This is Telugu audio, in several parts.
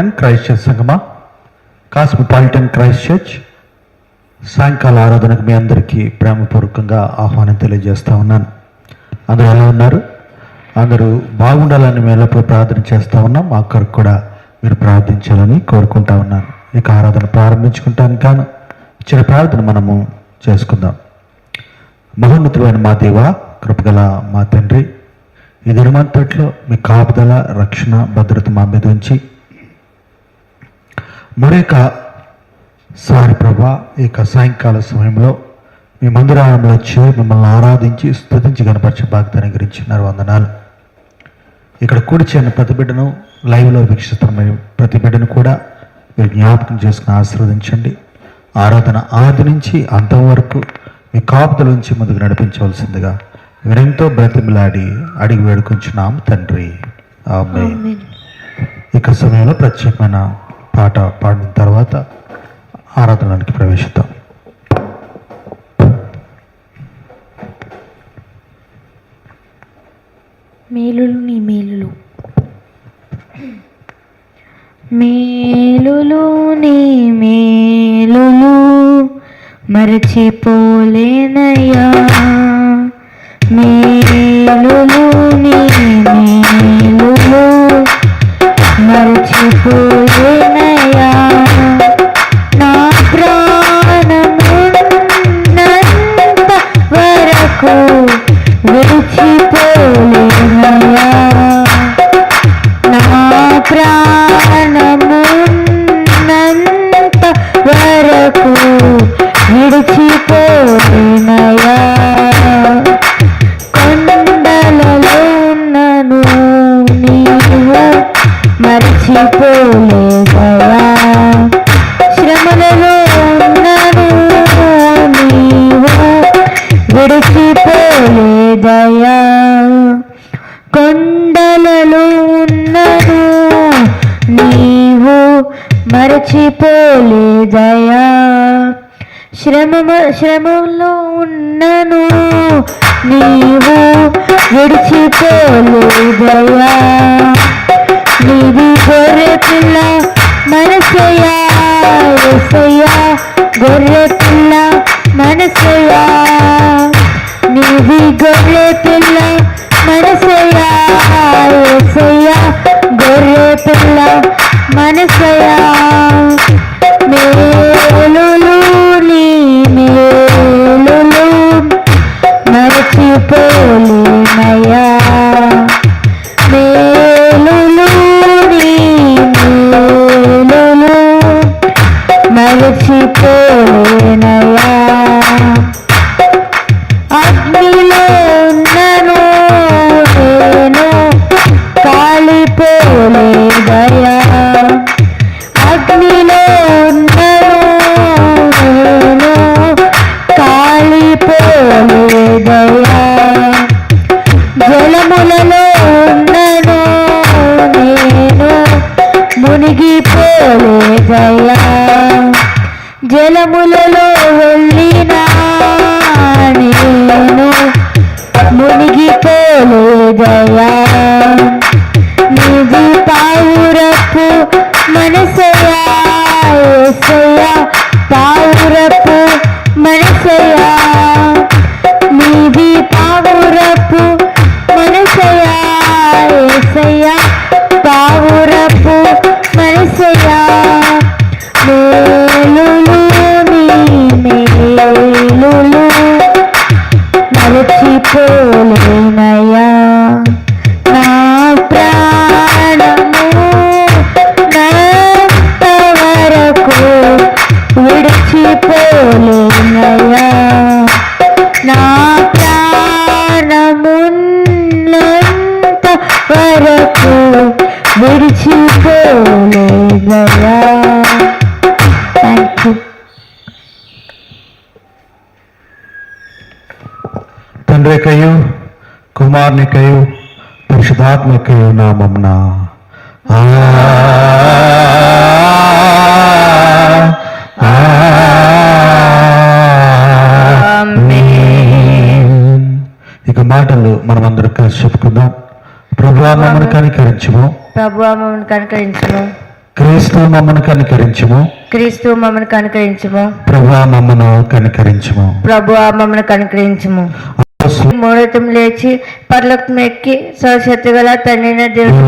అండ్ క్రైస్ట్ చర్చ్ సంగమా? కాస్మోపాలిటన్ క్రైస్ట్ చర్చ్ సాయంకాల ఆరాధనకు మీ అందరికీ ప్రేమపూర్వకంగా ఆహ్వానం తెలియజేస్తా ఉన్నాను. అందరూ ఎలా ఉన్నారు? అందరూ బాగుండాలని మేము ఎల్లప్పుడూ ప్రార్థన చేస్తూ ఉన్నాం. మా కొరకు కూడా మీరు ప్రార్థించాలని కోరుకుంటా ఉన్నాను. ఇక ఆరాధన ప్రారంభించుకుంటాను కాను చిన్న ప్రార్థన మనము చేసుకుందాం. మహోన్నతులైన మా దేవ కృపగల మా తండ్రి ఈ దినమంతట్లో మీ కాపుదల రక్షణ భద్రత మా మీద ఉంచి మరొక సారి ప్రభా ఈ యొక్క సాయంకాల సమయంలో మీ మందిరాలంలో వచ్చి మిమ్మల్ని ఆరాధించి స్తుతించి గణపరిచే బాధ్యతను గురించినారు వందనాలు. ఇక్కడ కూడి చేరిన ప్రతి బిడ్డను లైవ్లో వీక్షిస్తున్న ప్రతి బిడ్డను కూడా మీరు జ్ఞాపకం చేసుకుని ఆశీర్వదించండి. ఆరాధన ఆది నుంచి అంతం వరకు మీ కాపుదల నుంచి ముందుకు నడిపించవలసిందిగా వినయంతో బ్రతిమిలాడి అడిగి వేడుకుంటున్నాం తండ్రి. ఆమె ఇక సమయంలో ప్రత్యేకమైన పాట పాడిన తర్వాత ఆరాధనలోనికి ప్రవేశిద్దాం. మేలులు నీ మేలులు. మేలులు నీ మేలులు. మరచిపో போல జలములలో వరకు విడిచిపోలేనయ్యా థ్యాంక్ యూ తండ్రికయు కుమార్నికయు పరిశుధాత్మకయు నామమున. ఆ ఇక మాటలు మనమందరం కలిసి చెప్పుకుందాం. ప్రభు మమ్మల్ని కనికరించము ప్రభు మమ్మల్ని కనుకరించము క్రీస్తు మమ్మను కనికరించుము. క్రీస్తు మమ్మల్ని కనుకరించుము. ప్రభా మమ్మను కనికరించుము. ప్రభు మమ్మల్ని కనుకరించుము. మూడతం లేచి పర్లకు ఎక్కి సశక్తి గల తండ్రిన దేవుని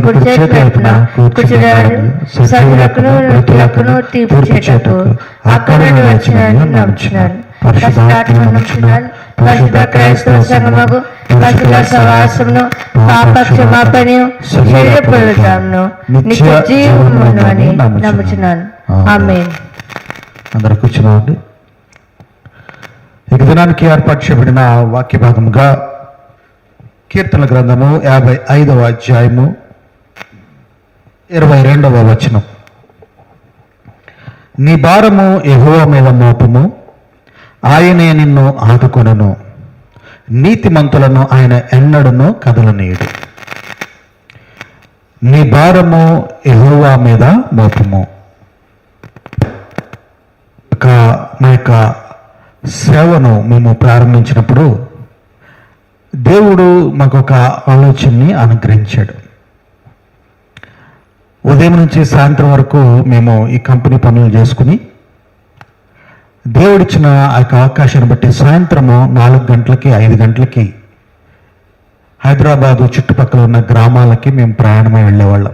మృతులకును తీర్పు చేటకు అక్కడ వచ్చినాను నమ్ముచున్నాను పరిశుద్ధాత్మ నమ్ముచున్నాను పరిశుద్ధ క్రైస్తవ సంగమకు పరిశుద్ధ సవాసమును పాప క్షమాపణను శరీర పునరుద్ధారమును నిత్య జీవమును అని నమ్ముచున్నాను. ఆమేన్. అందరు కూర్చున్నామండి ఇక దినానికి ఏర్పాటు చేయబడిన వాక్య భాగముగా కీర్తన గ్రంథము యాభై ఐదవ అధ్యాయము ఇరవై రెండవ వచనం. నీ భారము ఎహువ మీద మోపము. ఆయనే నిన్ను ఆదుకొనను. నీతిమంతులను ఆయన ఎన్నడను కదలనీయుడు. నీ భారము ఎహోవా మీద మోపము. ఒక మా యొక్క సేవను మేము ప్రారంభించినప్పుడు దేవుడు మాకు ఒక ఆలోచనని అనుగ్రహించాడు. ఉదయం నుంచి సాయంత్రం వరకు మేము ఈ కంపెనీ పనులు చేసుకుని దేవుడిచ్చిన ఆ యొక్క అవకాశాన్ని బట్టి సాయంత్రము నాలుగు గంటలకి ఐదు గంటలకి హైదరాబాదు చుట్టుపక్కల ఉన్న గ్రామాలకి మేము ప్రయాణమై వెళ్ళేవాళ్ళం.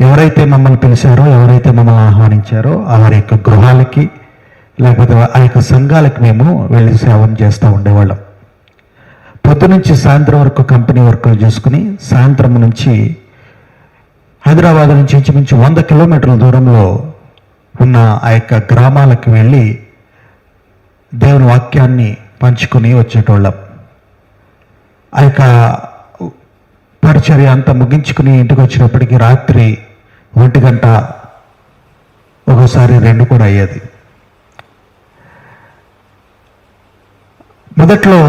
ఎవరైతే మమ్మల్ని పిలిచారో ఎవరైతే మమ్మల్ని ఆహ్వానించారో ఆ వారి యొక్క గృహాలకి లేకపోతే ఆ యొక్క సంఘాలకి మేము వెళ్ళి సేవను చేస్తూ ఉండేవాళ్ళం. పొద్దు నుంచి సాయంత్రం వరకు కంపెనీ వర్కులు చేసుకుని సాయంత్రం నుంచి హైదరాబాద్ నుంచి ఇంచుమించు వంద కిలోమీటర్ల దూరంలో ఉన్న ఆ యొక్క గ్రామాలకు వెళ్ళి దేవుని వాక్యాన్ని పంచుకొని వచ్చేటోళ్ళం. ఆ యొక్క పరిచర్య అంతా ముగించుకుని ఇంటికి వచ్చినప్పటికీ రాత్రి ఒంటి గంట ఒకసారి రెండు కూడా అయ్యేది. మొదట్లో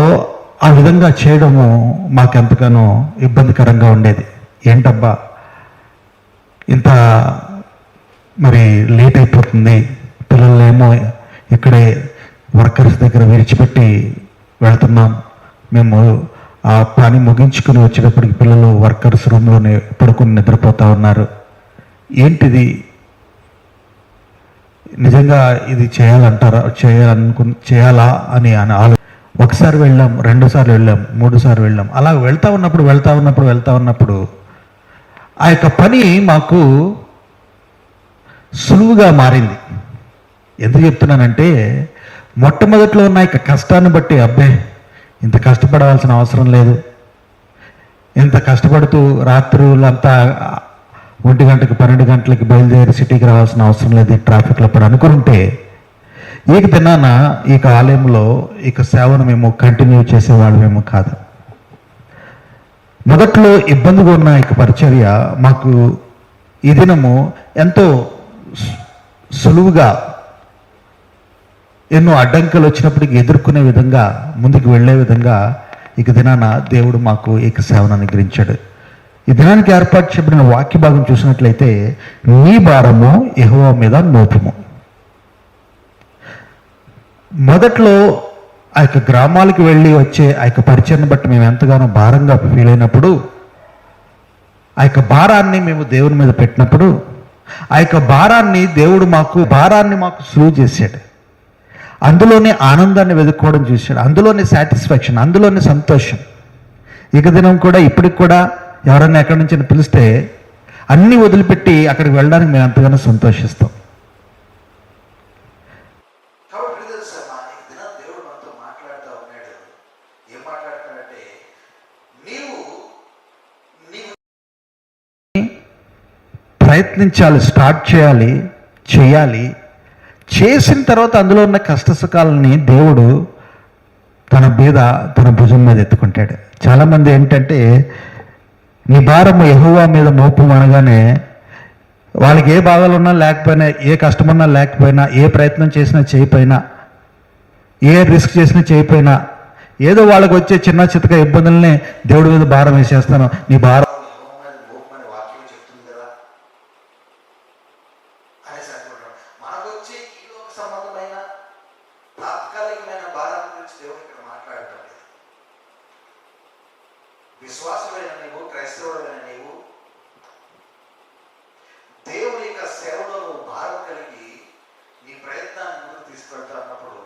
ఆ విధంగా చేయడము మాకెంతగానో ఇబ్బందికరంగా ఉండేది. ఏంటబ్బా ఇంత మరి లేట్ అయిపోతుంది. పిల్లలేమో ఇక్కడే వర్కర్స్ దగ్గర విడిచిపెట్టి వెళ్తున్నాం. మేము ఆ పని ముగించుకుని వచ్చేటప్పటికి పిల్లలు వర్కర్స్ రూమ్లోనే పడుకుని నిద్రపోతూ ఉన్నారు. ఏంటిది? నిజంగా ఇది చేయాలంటారా? చేయాలనుకు చేయాలా అని అని ఆలో ఒకసారి వెళ్ళాం రెండుసార్లు వెళ్ళాం మూడుసార్లు వెళ్ళాం. అలా వెళ్తా ఉన్నప్పుడు వెళ్తా ఉన్నప్పుడు వెళ్తా ఉన్నప్పుడు ఆ యొక్క పని మాకు సులువుగా మారింది. ఎందుకు చెప్తున్నానంటే మొట్టమొదట్లో ఉన్న యొక్క కష్టాన్ని బట్టి అబ్బే ఇంత కష్టపడవలసిన అవసరం లేదు. ఇంత కష్టపడుతూ రాత్రులంతా ఒంటి గంటకి పన్నెండు గంటలకి బయలుదేరి సిటీకి రావాల్సిన అవసరం లేదు ఈ ట్రాఫిక్లో పడి అనుకుంటే ఈక తిన్నాన? ఈ ఆలయంలో ఇక సేవను మేము కంటిన్యూ చేసేవాళ్ళమేమో కాదు. మొదట్లో ఇబ్బందిగా ఉన్న ఇక పరిచర్య మాకు ఈ దినము ఎంతో సులువుగా ఎన్నో అడ్డంకులు వచ్చినప్పటికీ ఎదుర్కొనే విధంగా ముందుకు వెళ్ళే విధంగా ఇక దినాన దేవుడు మాకు ఏక సేవను అనుగ్రహించాడు. ఈ దినానికి ఏర్పాటు చేయబడిన వాక్య భాగం చూసినట్లయితే నీ భారము యెహోవా మీద మోపము. మొదట్లో ఆ యొక్క గ్రామాలకు వెళ్ళి వచ్చే ఆ యొక్క పరిచయాన్ని బట్టి మేము ఎంతగానో భారంగా ఫీల్ అయినప్పుడు ఆ యొక్క భారాన్ని మేము దేవుని మీద పెట్టినప్పుడు ఆ యొక్క భారాన్ని దేవుడు మాకు భారాన్ని మాకు సులువు చేశాడు. అందులోనే ఆనందాన్ని వెతుక్కోవడం చూశాడు. అందులోనే సాటిస్ఫాక్షన్ అందులోనే సంతోషం. ఇక దినం కూడా ఇప్పటికి కూడా ఎవరైనా ఎక్కడి నుంచి పిలిస్తే అన్నీ వదిలిపెట్టి అక్కడికి వెళ్ళడానికి మేము ఎంతగానో సంతోషిస్తాం కాబట్టి తెలుసా ఈ దినం దేవుడు మనతో మాట్లాడుతూ ఉన్నాడు ఏం మాట్లాడుతాడంటే నీవు నీవు ప్రయత్నించాలి స్టార్ట్ చేయాలి చేయాలి. చేసిన తర్వాత అందులో ఉన్న కష్ట సుఖాలని దేవుడు తన మీద తన భుజం మీద ఎత్తుకుంటాడు. చాలామంది ఏంటంటే నీ భారము ఎహువా మీద మోపు అనగానే వాళ్ళకి ఏ బాధలు ఉన్నా లేకపోయినా ఏ కష్టమున్నా లేకపోయినా ఏ ప్రయత్నం చేసినా చేయపోయినా ఏ రిస్క్ చేసినా చేయపోయినా ఏదో వాళ్ళకి వచ్చే చిన్న చితక ఇబ్బందుల్ని దేవుడి మీద భారం వేసేస్తాను. నీ భారం మనకు వచ్చే ఈ లోక సంబంధమైన తాత్కాలికమైన భారం గురించి దేవుడు ఇక్కడ మాట్లాడటం లేదు విశ్వాసమైన నీవు క్రైస్తవుడైన నీవు. దేవుని యొక్క సేవలో నువ్వు భారం కలిగి నీ ప్రయత్నాన్ని ముందుకు తీసుకెళ్తా అన్నప్పుడు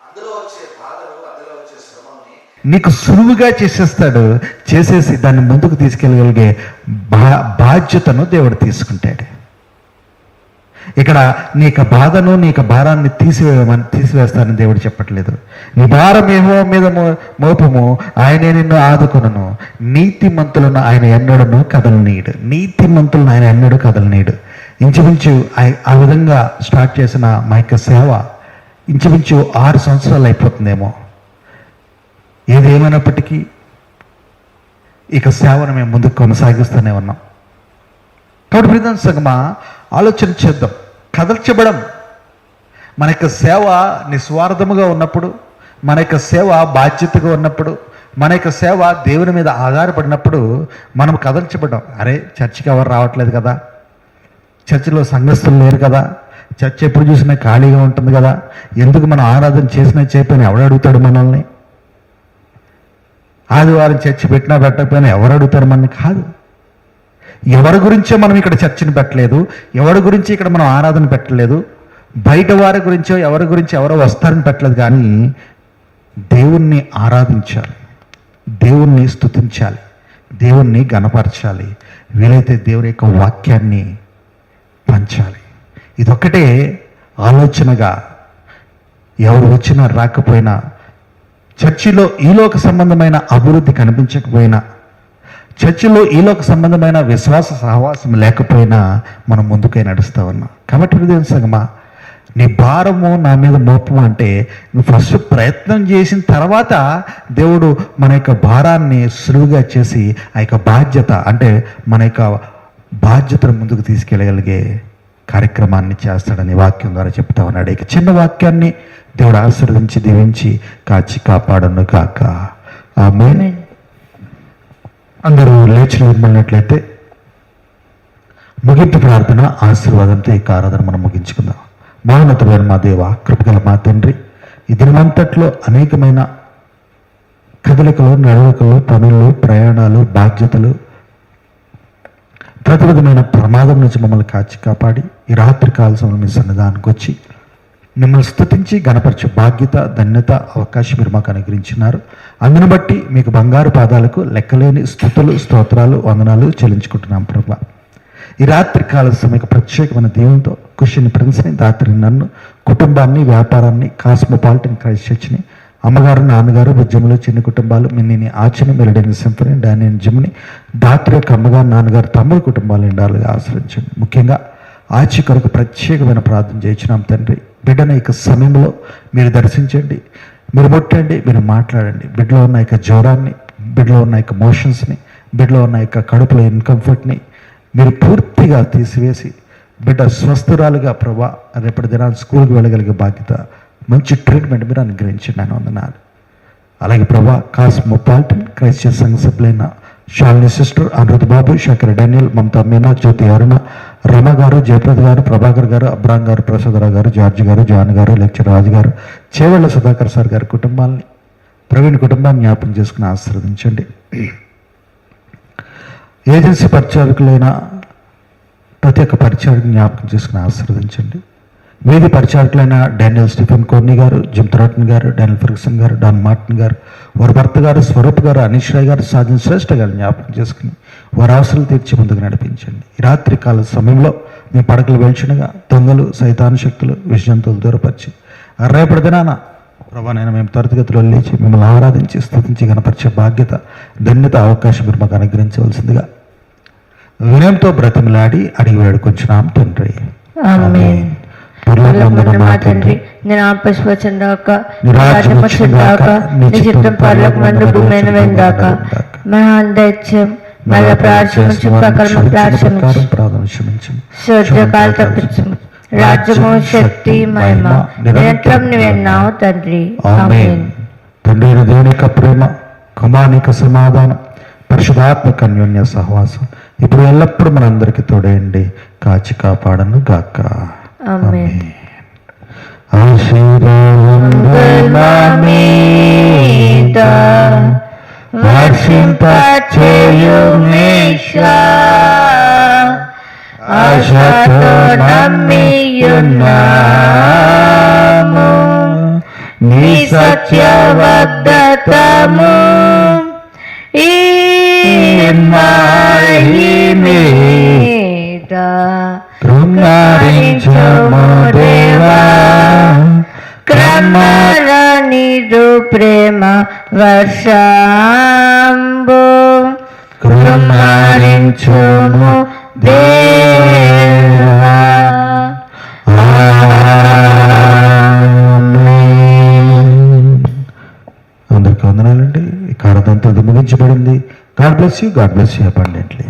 అందులో వచ్చే బాధలు అందులో వచ్చే శ్రమని నీకు సులువుగా చేసేస్తాడు చేసేసి దాన్ని ముందుకు తీసుకెళ్ళగలిగే బా బాధ్యతను దేవుడు తీసుకుంటాడు. ఇక్కడ నీకు బాధను నీకు భారాన్ని తీసివేయమని తీసివేస్తానని దేవుడు చెప్పట్లేదు. నీ భారం ఏమో మీద మోపము ఆయనే నిన్ను ఆదుకును నీతిమంతులను ఆయన ఎన్నడను కదలనీయుడు. నీతిమంతులను ఆయన ఎన్నడూ కదలనీయుడు. ఇంచుమించు ఆ- విధంగా స్టార్ట్ చేసిన మా యొక్క సేవ ఇంచుమించు ఆరు సంవత్సరాలు అయిపోతుందేమో. ఏదేమైనప్పటికీ ఇక సేవను మేము ముందుకు కొనసాగిస్తూనే ఉన్నాం. కాబట్టి ప్రధాన సంగమా ఆలోచన చేద్దాం. కదల్చబడం. మన యొక్క సేవ నిస్వార్థముగా ఉన్నప్పుడు మన యొక్క సేవ బాధ్యతగా ఉన్నప్పుడు మన యొక్క సేవ దేవుని మీద ఆధారపడినప్పుడు మనం కదల్చబడ్డాం. అరే చర్చికి ఎవరు రావట్లేదు కదా? చర్చిలో సంఘస్థులు లేరు కదా? చర్చ్ ఎప్పుడు చూసినా ఖాళీగా ఉంటుంది కదా? ఎందుకు మనం ఆరాధన చేసినా చేయకపోయినా ఎవడు అడుగుతాడు మనల్ని? ఆదివారం చర్చి పెట్టినా పెట్టకపోయినా ఎవరు అడుగుతారు మనల్ని? కాదు. ఎవరి గురించో మనం ఇక్కడ చర్చను పెట్టలేదు? ఎవరి గురించి ఇక్కడ మనం ఆరాధన పెట్టలేదు? బయట వారి గురించో ఎవరి గురించి ఎవరో వస్తారని పెట్టలేదు కానీ దేవుణ్ణి ఆరాధించాలి. దేవుణ్ణి స్తుతించాలి. దేవుణ్ణి గణపరచాలి. వీలైతే దేవుని యొక్క వాక్యాన్ని పంచాలి. ఇదొక్కటే ఆలోచనగా ఎవరు వచ్చినా రాకపోయినా చర్చిలో ఈలోక సంబంధమైన అభివృద్ధి కనిపించకపోయినా చర్చిలో ఈలోక సంబంధమైన విశ్వాస సహవాసం లేకపోయినా మనం ముందుకే నడుస్తూ ఉన్నాం. కాబట్టి హృదయం సంగమా నీ భారము నా మీద మోపము అంటే నువ్వు ఫస్ట్ ప్రయత్నం చేసిన తర్వాత దేవుడు మన యొక్క భారాన్ని సులువుగా చేసి ఆ యొక్క బాధ్యత అంటే మన యొక్క బాధ్యతను ముందుకు తీసుకెళ్ళగలిగే కార్యక్రమాన్ని చేస్తాడని వాక్యం ద్వారా చెప్తా ఉన్నాడు. ఇక చిన్న వాక్యాన్ని దేవుడు ఆశీర్వదించి దీవించి కాచి కాపాడను కాక ఆమె మేనే అందరూ లేచి నిలబడినట్లయితే ముగింపు ప్రార్థన ఆశీర్వాదంతో ఈ ఆరాధన మనం ముగించుకుందాం. మహోన్నతమైన మా దేవ కృపగల మా తండ్రి ఈ దినమంతట్లో అనేకమైన కదలికలు నడవకలు పనులు ప్రయాణాలు బాధ్యతలు ప్రతి విధమైన ప్రమాదం నుంచి మమ్మల్ని కాచి కాపాడి ఈ రాత్రి కాల సమయంలో మీ సన్నిధానికి వచ్చి మిమ్మల్ని స్థుతించి గణపరచే బాధ్యత ధన్యత అవకాశం మీరు మాకు అనుగ్రహించినారు. అందును బట్టి మీకు బంగారు పాదాలకు లెక్కలేని స్థుతులు స్తోత్రాలు వందనాలు చెల్లించుకుంటున్నాం ప్రభా. ఈ రాత్రి కాల సమయకు ప్రత్యేకమైన దేవునితో కుషిని ప్రిన్స్ని రాత్రి నన్ను కుటుంబాన్ని వ్యాపారాన్ని కాస్మోపాలిటన్ క్రైస్ట్ చర్చ్ని అమ్మగారు నాన్నగారు ఉద్యమంలో చిన్న కుటుంబాలు మిన్నిని ఆచని మెరడైన సింఫనీ డానియన్ జిమ్ని దాత్రి యొక్క అమ్మగారు నాన్నగారు తమ్ముడు కుటుంబాలు ఎండాలుగా ఆశ్రయించండి. ముఖ్యంగా ఆచి కొరకు ప్రత్యేకమైన ప్రార్థన చేయించినాం తండ్రి. బిడ్డను యొక్క సమయంలో మీరు దర్శించండి మీరు ముట్టండి మీరు మాట్లాడండి. బిడ్డలో ఉన్న యొక్క జ్వరాన్ని బిడ్డలో ఉన్న యొక్క మోషన్స్ని బిడ్డలో ఉన్న యొక్క కడుపులో ఇన్కంఫర్ట్ని మీరు పూర్తిగా తీసివేసి బిడ్డ స్వస్థురాలుగా ప్రభా రేపటి దినాన్ని స్కూల్కి వెళ్ళగలిగే బాధ్యత మంచి ట్రీట్మెంట్ మీరు అనుగ్రహించండి అని వందనాలు. అలాగే ప్రభా కాస్మోపాలిటన్ క్రైస్టియన్ సంఘ సభ్యులైన షాలిని సిస్టర్ అనురుద్ బాబు శంకర్ డానియల్ మమతా మీనా జ్యోతి అరుణ రమ గారు జయప్రద గారు ప్రభాకర్ గారు అబ్రాం గారు ప్రసాదరావు గారు జార్జ్ గారు జాన్ గారు లెక్చర్ రాజు గారు చేవెళ్ళ సుధాకర్ సార్ గారి కుటుంబాలని ప్రవీణ్ కుటుంబాన్ని జ్ఞాపకం చేసుకుని ఆశీర్వదించండి. ఏజెన్సీ పరిచారకులైన ప్రతి ఒక్క పరిచారకు జ్ఞాపకం చేసుకుని ఆశీర్వదించండి. వీధి పరిచారకులైన డానియల్ స్టీఫెన్ కోర్నీ గారు జిమ్ థ్రాటన్ గారు డానియల్ ఫెర్గుసన్ గారు డాన్ మార్టిన్ గారు వారి భర్త గారు స్వరూప్ గారు అనీష్ రాయ్ గారు సాధన శ్రేష్ఠ గారు జ్ఞాపకం చేసుకుని వారి అవసరాలు తీర్చి ముందుకు నడిపించండి. ఈ రాత్రి కాల సమయంలో మీ పడకలు వెళ్చుండగా దొంగలు సైతాను శక్తులు విషజంతువులు దూరపరిచి రేపటి దినాన ప్రభానైనా మేము త్వరితగతిలో లేచి మిమ్మల్ని ఆరాధించి స్థుతించి గణపరిచే బాధ్యత ధన్యత అవకాశం మీరు మాకు అనుగ్రహించవలసిందిగా వినయంతో బ్రతిమలాడి అడిగి వేడుకొచ్చినాం తండ్రి. మా తండ్రి. నేను నీ చిత్తం భూమైన వెందాక మళ్ళ ప్రార్థన తప్పించు రాజ్యము శక్తి మహిమ నిరంతరం నువ్వెన్నావు తండ్రి. తండ్రి ప్రేమ? కుమానిక సమాధానం. పరిశుధాత్మక అన్యోన్య సహవాసం. ఇప్పుడు ఎల్లప్పుడూ మనందరికీ తోడేయండి కాచి కాపాడను గాక. ఆమేన్. ఆశీర్వాదమీద వర్షింపచేయుమేష ఆశతో నమ్మియున్నాము నీ సత్యవద్దతము ఈ మీద కృంగారించము దేవా క్రమల నిరు ప్రేమ వర్షంబు. కృంగారించుము దేవా. అందరికి వందనాలండి. కారదంతా ముగించబడింది. God bless you. God bless you abundantly